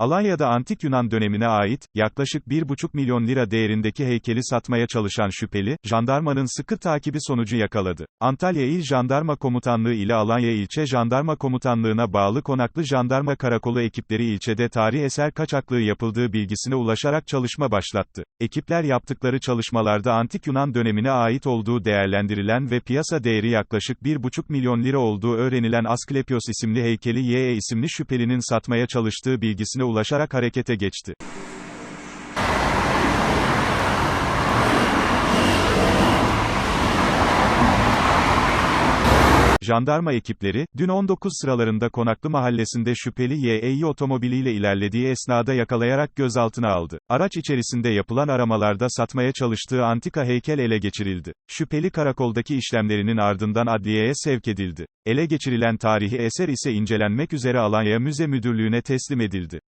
Alanya'da Antik Yunan dönemine ait, yaklaşık 1,5 milyon lira değerindeki heykeli satmaya çalışan şüpheli, jandarmanın sıkı takibi sonucu yakaladı. Antalya İl Jandarma Komutanlığı ile Alanya İlçe Jandarma Komutanlığı'na bağlı Konaklı Jandarma Karakolu ekipleri ilçede tarih eser kaçaklığı yapıldığı bilgisine ulaşarak çalışma başlattı. Ekipler yaptıkları çalışmalarda Antik Yunan dönemine ait olduğu değerlendirilen ve piyasa değeri yaklaşık 1,5 milyon lira olduğu öğrenilen Asklepios isimli heykeli Y.E. isimli şüphelinin satmaya çalıştığı bilgisine ulaşarak harekete geçti. Jandarma ekipleri, dün 19 sıralarında Konaklı mahallesinde şüpheli Y.E.'yi otomobiliyle ilerlediği esnada yakalayarak gözaltına aldı. Araç içerisinde yapılan aramalarda satmaya çalıştığı antika heykel ele geçirildi. Şüpheli karakoldaki işlemlerinin ardından adliyeye sevk edildi. Ele geçirilen tarihi eser ise incelenmek üzere Alanya Müze Müdürlüğü'ne teslim edildi.